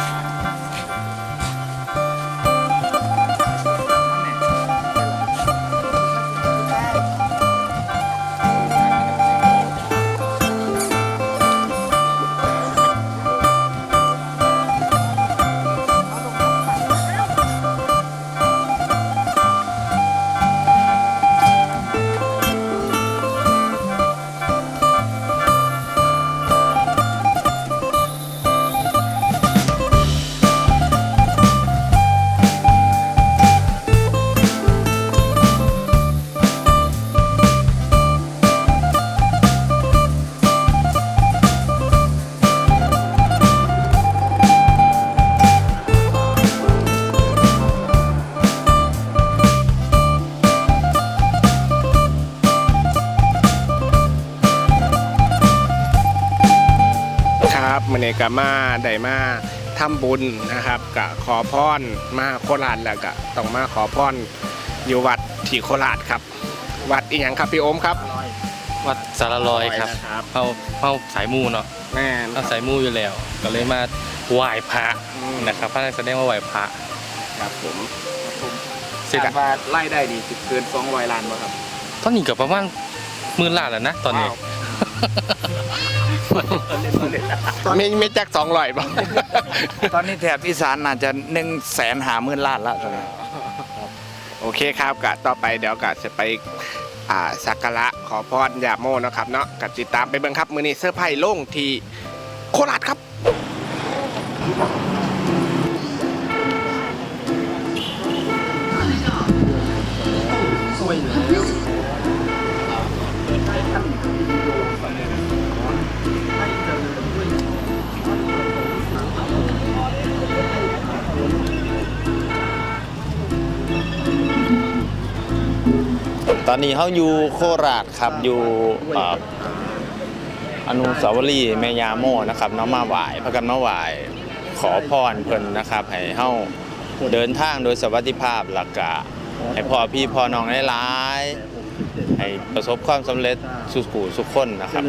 ค มันเอกมาได้มาทำบุญนะครับกะขอพรมาโคราชแล้วก็ต้องมาขอพรอยู่วัดที่โคราชครับ วัดอีหยังครับพี่โอมครับ วัดสารลอยครับนะครับ เข้าเข้าสายมูเนาะแม่น เข้าสายมูอยู่แล้ว ก็เลยมาไหว้พระนะครับพระนักแสดงว่าไหว้พระครับผมเสร็จถามว่าไล่ได้ดีสิเกิน200ล้านบ่ครับตอนนี้กับประมาณหมื่นล้านแล้วนะตอนนี้ไม่ไม่จักสองร้อยป่ะตอนนี้แถบอีสานน่าจะ1แสนหาหมื่นล้านละตอนนี้โอเคครับกะต่อไปเดี๋ยวกะจะไปอ่าสักการะขอพรยาโมนะครับเนาะกะติดตามไปเบิ่งครับ มือนี้เสื้อร์ไผ่โล่งที่โคราชครับ ตอนนี้เขาอยู่โคราชครับอยู่เอ่ออนุสาวรีย์แม่ยาโมนะครับน้องมาไหวายพระกันมาไหวายขอพรเพิ่นนะครับ ให้เฮาเดินทางโดยสวัสดิภาพหลักกะให้พ่อพี่พ่อน้องได้ร้ายๆให้ประสบความสำเร็จสุขูสุขคนนะครับ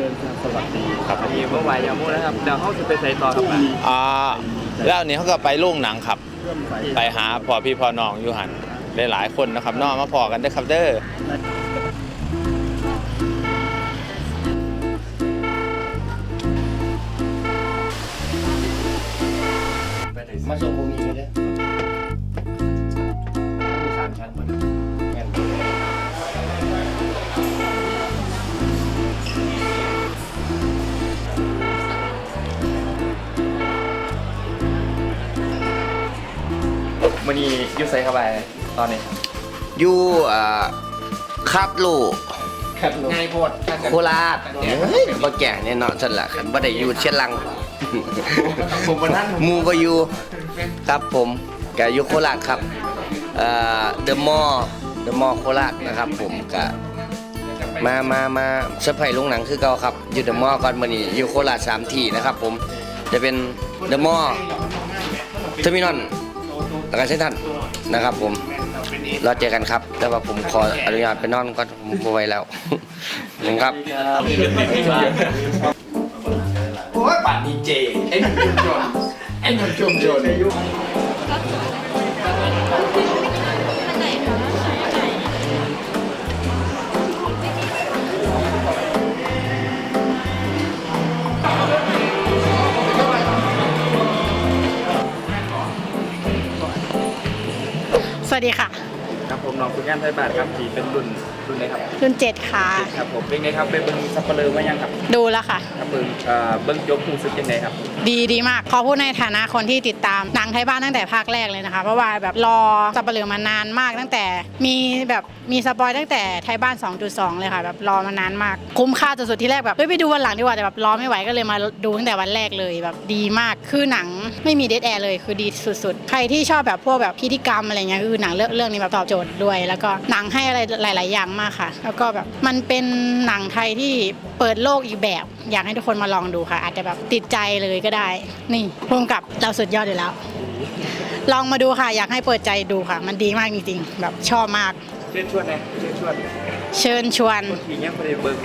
ครับผมมีเมื่อวานยามุนะครับเดี๋ยวเขาจะไปใส่ต่อครับอ่าแล้วอันนี้เขาก็ไปโรงหนังครับ ไปหาพ่อพี่พ่อน้องอยู่หันได้หลายคนนะครับเน้องมาพอกันเด้อครับเด้อ มาส่งพวกนี้เลยมีสามชั้นหมดมื้อนี้อยู่ไสครับไปตอนนี้ อยู่อ่าคาบลูกไงโพด โคราชเฮ้ยบ่แก่แน่นอนฉันละคันบ่ได้อยู่เชียงรัง ผมบ่ทันหมูบ่อยู่ครับผมแกอยู่โคราชครับเอ่อเดอะมอลเดอะมอลโคราชนะครับ ผมก็มามามาเซอร์ไพรส์โรงหนังคือเก่าครับอยู่เดอะมอลก่อนมื้อนี้อยู่โคราชสามที่นะครับ ผมจะเป็นเดอะมอลเทอร์มินอลแล้วก็เซนทรัลนะครับ ผมเราเจอกันครับ แต่ว่าผมขออนุญาตไปนอนก็ผมบ่ไหวแล้วนะครับ โอ้ยป่านนี้เจไอ้หนุ่มจุ่มจนไอ้หนุ่มจุ่มจนสวัสดีค่ะ ผมน้องฝึกงานไทยบาทครับที่เป็นรุ่นรุ่นไหนครับรุ่นเจ็ดค่ะ ครับผมเป็นไงครับไปเบิ่งซัปเปอร์เลอร์มายังครับดูแล้วค่ะ ครับเบิ่งเอ่อเบิ่งจบรู้สึกยังไงครับ ดีดีมากขอพูดในฐานะคนที่ติดตามหนังไทยบ้านตั้งแต่ภาคแรกเลยนะคะ เพราะว่าแบบรอสับเปลือมานานมากตั้งแต่มีแบบ มีสปอยตั้งแต่ไทยบ้าน 2.2 เลยค่ะแบบรอมานานมาก คุ้มค่าสุดๆที่แรกแบบเฮ้ยไปดูวันหลังดีกว่าแต่แบบรอไม่ไหวก็เลยมาดูตั้งแต่วันแรกเลยแบบดีมากคือหนังไม่มีเดทแอร์เลยคือดีสุดๆ ใครที่ชอบแบบพวกแบบพิธีกรรมอะไรเงี้ยคือหนังเรื่องเรื่องนี้แบบตอบโจทย์ด้วย แล้วก็หนังให้อะไรหลาย ๆ อย่างมากค่ะ แล้วก็แบบมันเป็นหนังไทยที่เปิดโลกอีกแบบ อยากให้ทุกคนมาลองดูค่ะ อาจจะแบบติดใจเลยก็ได้ นี่ร่วมกับเราสุดยอดอยู่แล้ว ลองมาดูค่ะ อยากให้เปิดใจดูค่ะ มันดีมากจริงๆ แบบชอบมาก เชิญชวนนะเชิญชวนเชิญชวน คนที่ยังไม่ได้เบิ่ง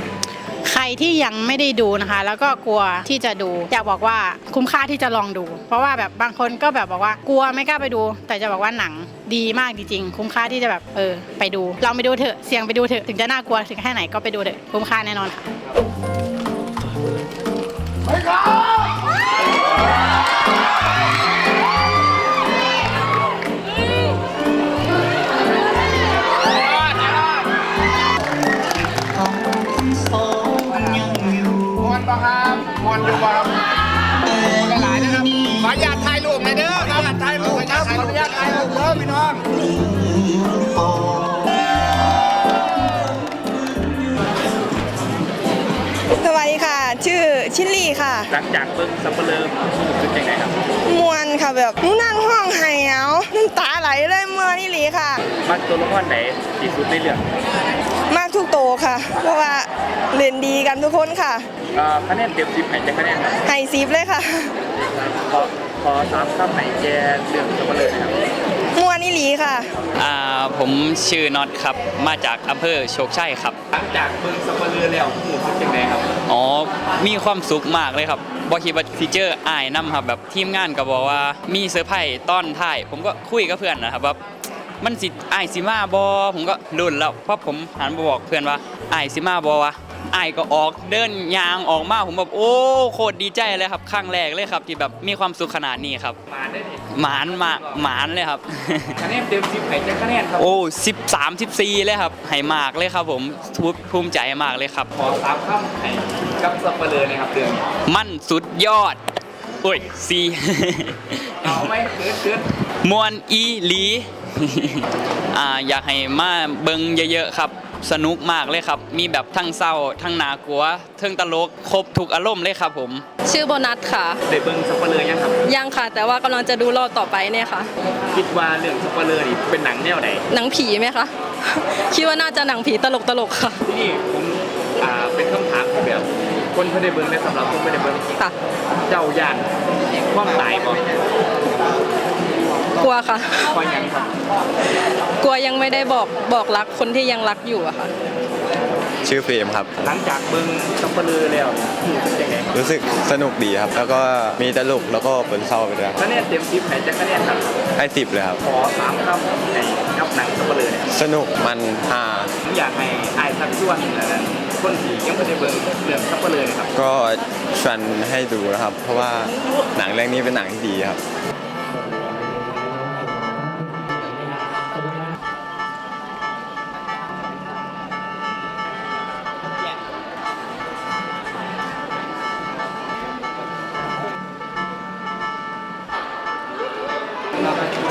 ใครที่ยังไม่ได้ดูนะคะ แล้วก็กลัวที่จะดูอยากบอกว่าคุ้มค่าที่จะลองดู เพราะว่าแบบบางคนก็แบบบอกว่ากลัวไม่กล้าไปดู แต่จะบอกว่าหนังดีมากจริงๆคุ้มค่าที่จะแบบเออไปดูลองไปดูเถอะเสี่ยงไปดูเถอะถึงจะน่ากลัวถึงแค่ไหนก็ไปดูเถอะคุ้มค่าแน่นอนค่ะม ลี่ค่ะหลังจากเบิ้งสับเปลือรู้สึกยังไงครับมวนค่ะแบบหนูนั่งห้องไห้เอาน้ำตาไหลเลยเมื่อนี่หลีค่ะมักตัวละครไหนที่สุดในเรื่องมากทุกโตค่ะ เพราะว่าเล่นดีกันทุกคนค่ะเอ่อคะแนนเต็มสิบไหนจะคะแนนครับไห้ซีฟเลยค่ะ ขอขอสามคำไหนแกเรื่องสับเปลือนะครับ มวนนี่หลีค่ะ อ่าผมชื่อน็อตครับ มาจากอำเภอโชคชัยครับ หลังจากเบิ้งสับเปลือแล้วรู้สึกยังไงครับ อ๋อ มีความสุขมากเลยครับบอคิดว่าทีเจอร์อายนํครับแบบทีมงานก็บอกว่ามีเซอร์ไพรส์ต้อนท้าย ผมก็คุยกับเพื่อนนะครับว่ามันสิอายสิมาบอผมก็รุ่นแล้วเพราะผมหันมาบอกเพื่อนว่าอายสิมาบอวะ อายก็ออกเดินยางออกมาผมแบบโอ้โคตรดีใจเลยครับครั้งแรกเลยครับ ที่แบบมีความสุขขนาดนี้ครับมาได้ดิหมานมาหมานเลยครับ คะแนนเต็มสิบไหนจะคะแนนครับ โอ้สิบสามสิบสี่เลยครับให้มากเลยครับผมทุภูมิใจมากเลยครับ ขอสามคำไหนกับสับเปลือนะครับเรื่องนี้มั่นสุดยอดโอ้ยซีเอาไหมเกินเกินมวนอีหลีอ่าอยากให้มาเบิงเยอะๆครับ สนุกมากเลยครับ มีแบบทั้งเศร้า ทั้งนากลัวทั้งตลก ครบทุกอารมณ์เลยครับผม ชื่อโบนัสค่ะ ได้เบิ้งสับเปลือยังครับ ยังค่ะ แต่ว่ากำลังจะดูรอบต่อไปเนี่ยค่ะ คิดว่าเรื่องสับเปลือนี่เป็นหนังแนวไหนหนังผีไหมคะ คิดว่าน่าจะหนังผีตลกตลกๆค่ะ ที่นี่ผมอ่าเป็นคำถามที่แบบ คนไม่ได้เบิ้งและสำหรับคนไม่ได้เบิ้งค่ะ เจ้าย่านความตายบ่ กลัวค่ะคอยยังครับกลัวยังไม่ได้บอกบอกรักคนที่ยังรักอยู่อะค่ะ ชื่อเฟรมครับ หลังจากเบิ้งสับเปลือแล้วรู้สึกยังไงรู้สึกสนุกดีครับ แล้วก็มีตลกแล้วก็เป็นเศร้าไปด้วยคะแนนเต็มสิบไหนจะคะแนนครับให้สิบเลยครับ ขอสามคำในกับหนังสับเปลือเนี่ยสนุกมันฮาผมอยากให้อายทักท้วนนะคนที่ยังไม่ได้เบิ้งเรื่องสับเปลือนะครับ ก็ชวนให้ดูนะครับ เพราะว่าหนังเรื่องนี้เป็นหนังที่ดีครับ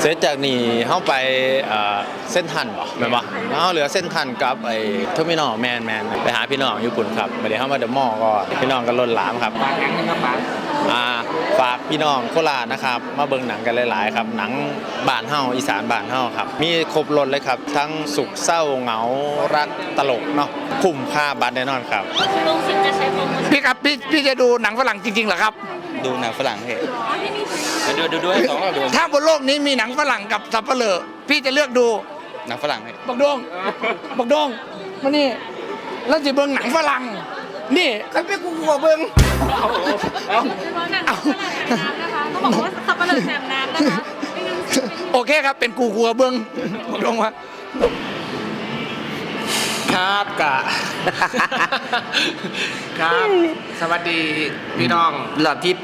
ร็จจากนี้เข้าไปเอ่อเส้นทันบ่แม่นบ่แล้วเหลือเส้นทันกับไอ้ทมินอแมนแมนไปหาพี่น้องญี่ปุ่นครับไม่ได้เข้ามาเดอะมอลล์ก็พี่น้องก็ล้นหลามครับฝากหนังนะครับฝากอ่าฝากพี่น้องโคราชนะครับมาเบิ่งหนังกันหลาย ๆ ครับหนังบ้านเฮาอีสานบ้านเฮาครับ มีครบรถเลยครับ ทั้งสุขเศร้าเหงารักตลกเนาะคุ้มค่าบัตรแน่นอนครับพี่ครับพี่พี่จะดูหนังฝรั่งจริงๆเหรอครับ ดูหนังฝรั่งเหรดูดูดูสองรอบดูถ้าบนโลกนี้มีหนังฝรั่งกับสับเปลือพี่จะเลือกดูหนังฝรั่งเหรบักโดงบักโดงมานี่แล้วจะเบิ่งหนังฝรั่งนี่คันเป็นกูกลัวเบิ่งเอาโอเคครับเป็นกูกลัวเบิ่งบักโดงวะ ครับกะ ครับ สวัสดีพี่น้อง รอบที่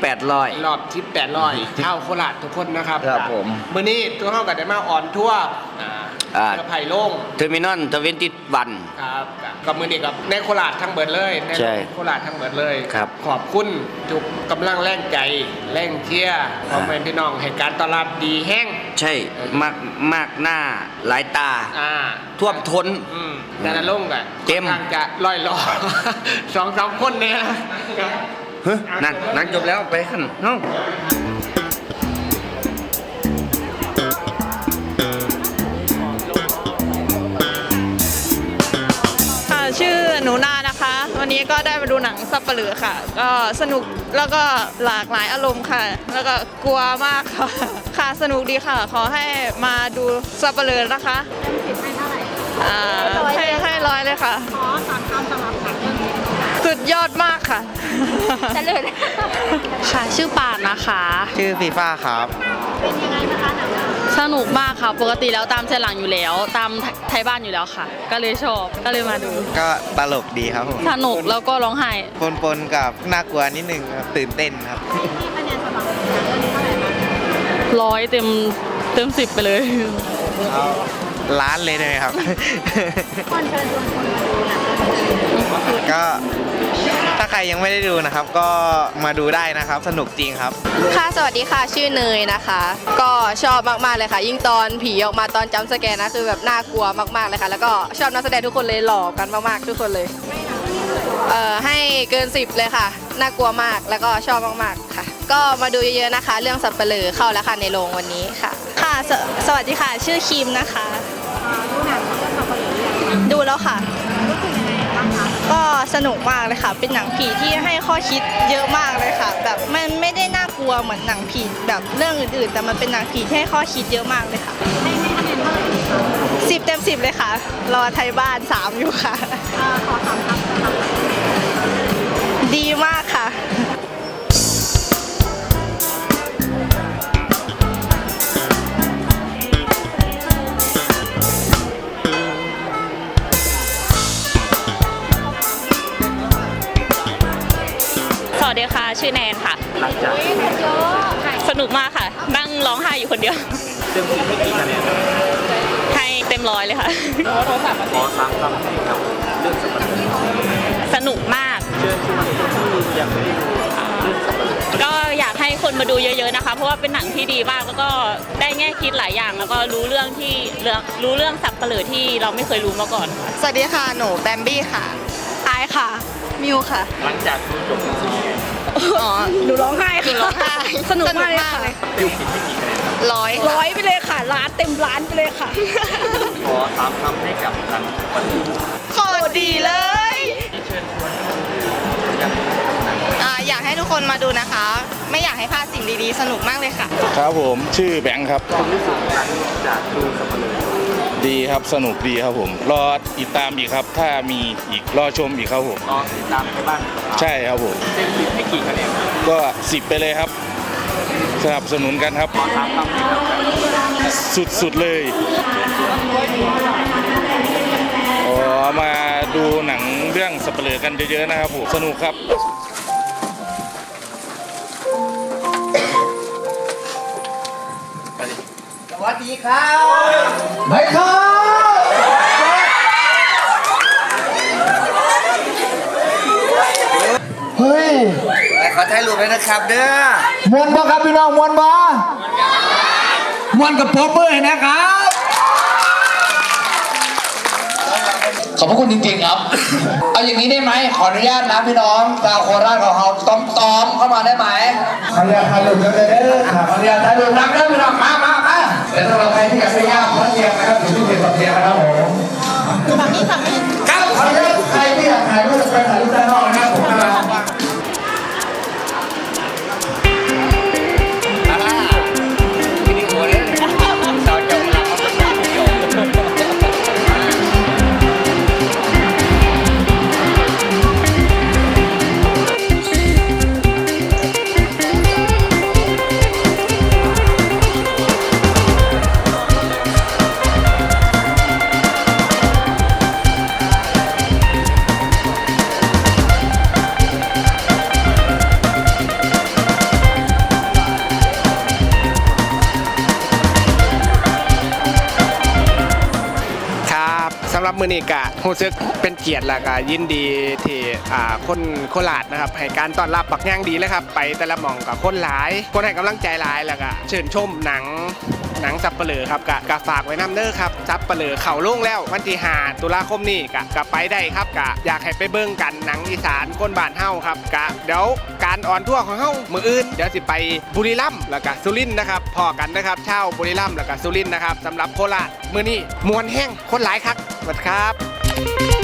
รอบที่800เช่าวโคราชทุกคนนะครับครับผมมื้อนี้ตัวเฮาก็ได้มาออนทัวร์อ่าอ่ากระไผ่โล่ง800เทอร์มินอลทเวนตี้วันครับกับกับมื้อนี้กับในโคราชทั้งเบิดเลยในใช่โคราชทั้งเบิดเลยครับขอบคุณทุกกำลังแรงใจแรงเชียร์ขอให้พี่น้องให้การต้อนรับดีแห้ง ใช่มากมากหน้าหลายตา อ่าท่วมท้น อืมแต่ละลงกันเต็มค่อนข้างจะลอยลอ สองสามคนเนี่ยนะเฮ้ยหนังหนังจบแล้วไปขันน้อง นนี้ก็ได้มาดูหนังสับเปลือค่ะ ก็สนุกแล้วก็หลากหลายอารมณ์ค่ะ แล้วก็กลัวมากค่ะ ค่ะสนุกดีค่ะ ขอให้มาดูสับเปลือนะคะให้เท่าไหร่อ่าให้ให้ร้อยเลยค่ะ ขอสามคำสำหรับหนังเรื่องนี้สสุดยอดมากค่ะค่ะ ชื่อปานนะคะ ชื่อฟีฟ่าครับ สนุกมากค่ะ ปกติแล้วตามเส้นหลังอยู่แล้ว ตามไทยบ้านอยู่แล้วค่ะ ก็เลยชอบก็เลยมาดู ก็ตลกดีครับผมสนุกแล้วก็ร้องไห้ปนๆกับน่ากลัวนิดนึงครับตื่นเต้นครับร้อยเต็มเต็มสิบไปเลยร้านเลยเลยครับ ก็ ถ้าใครยังไม่ได้ดูนะครับ ก็มาดูได้นะครับ สนุกจริงครับ ค่ะ สวัสดีค่ะ ชื่อเนยนะคะ ก็ชอบมาก ๆ เลยค่ะ ยิ่งตอนผีออกมาตอนจำสแกนนะ คือแบบน่ากลัวมาก ๆ เลยค่ะ แล้วก็ชอบนักแสดงทุกคนเลยหล่อกันมาก ๆ ทุกคนเลย เอ่อ ให้เกิน 10 เลยค่ะ น่ากลัวมาก แล้วก็ชอบมาก ๆ ค่ะ ก็มาดูเยอะ ๆ นะคะ เรื่องสับเปลือเข้าแล้วค่ะในโรงวันนี้ค่ะ ค่ะสสวัสดีค่ะ ชื่อคิมนะคะ ดูแล้วค่ะ ก็สนุกมากเลยค่ะ เป็นหนังผีที่ให้ข้อคิดเยอะมากเลยค่ะ แบบมันไม่ได้น่ากลัวเหมือนหนังผีแบบเรื่องอื่นๆ แต่มันเป็นหนังผีที่ให้ข้อคิดเยอะมากเลยค่ะสิบเต็มสิบเลยค่ะ รอไทยบ้านสามอยู่ค่ะดีมากค่ะ วัสดีค่ะ ชื่อแนนค่ะสนุกมากค่ะ นั่งร้องไห้อยู่คนเดียว เต็มให้กี่คะแนนให้เต็มร้อยเลยค่ะขอสามคำให้กับเรื่องสัปดาห์สนุกมากเชิญชวนคนที่ยังไม่ได้ดูเรื่องสัปดาห์ก็อยากให้คนมาดูเยอะ ๆนะคะ เพราะว่าเป็นหนังที่ดีมากแล้วก็ได้แง่คิดหลายอย่าง แล้วก็รู้เรื่องที่เรื่องรู้เรื่องสับเปลือที่เราไม่เคยรู้มาก่อนค่ะสวัสดีค่ะ หนูแบมบี้ค่ะ อายค่ะ มิวค่ะ หลังจากดูจบเป็นซีรีส์ อ๋อหนูร้องไห้ค่ะหนูร้องไห้สนุกมากเลยค่ะดิวคิดให้กี่คะแนนครับร้อย ร้อยไปเลยค่ะล้านเต็มล้านไปเลยค่ะ ขอสามคำให้กับหนังวันนี้โคตรดีเลยที่เชิญชวนให้คนที่ยังไม่ได้ดูหนังอ่าอยากให้ทุกคนมาดูนะคะ ไม่อยากให้พลาดสิ่งดีๆ สนุกมากเลยค่ะ ครับผมชื่อแบงค์ครับความรู้สึกหลังจากดูสัปดาห์ ดีครับสนุกดีครับผม รอติดตามอีกครับ ถ้ามีอีกรอชมอีกครับผม รอติดตามให้บ้างใช่ครับผมเต็มสิบให้กี่คะแนนครับก็สิบไปเลยครับสนับสนุนกันครับขอสามคำให้กับสุดๆเลยอ๋อมาดูหนังเรื่องสเปเหร่อกันเยอะๆนะครับผมสนุกครับ เฮ้ยขอถ่ายรูปด้วยนะครับเด้อมวนบ่ครับพี่น้องมวนบ่มวนกับผมเมื่อยนะครับ ขอบพระคุณจริงๆครับ เอาอย่างนี้ได้ไหมขออนุญาตนะพี่น้องชาวโคราชของเราต้อมตอมๆเข้ามาได้ไหมขออนุญาตถ่ายรูปเด้อเด้อขออนุญาตถ่ายรูปนักเด้อพี่น้องมามามา แล้วสำหรับใครที่อยากไปย่างพระเทียมนะครับอยู่ที่เพจพระเทียมนะครับผม ฝั่งนี้ฝั่งนี้ มือนี้กะรู้สึกเป็นเกียรติและก็ยินดีที่อ่าคนโคราชนะครับให้การต้อนรับปักย่างดีเลยครับ ไปแต่ละหม่องกับคนหลาย คนให้กำลังใจหลายแล้วก็เชิญชมหนัง หนังซับเปลือครับกะกะฝากไว้น้ำเด้อครับซับเปลือเข่าลุ่งแล้ววันที่5ตุลาคมนี้กะกะไปได้ครับกะอยากให้ไปเบิ่งกันหนังอีสานคนบานเฮาครับกะเดี๋ยวการออนทั่วของเฮามืออื่นเดี๋ยวสิไปบุรีรัมย์แล้วก็สุรินทร์นะครับพอกันนะครับเช่าบุรีรัมย์แล้วก็สุรินทร์นะครับสำหรับโคราชมือนี้มวนแห้งคนหลายครับสวัสดีครับ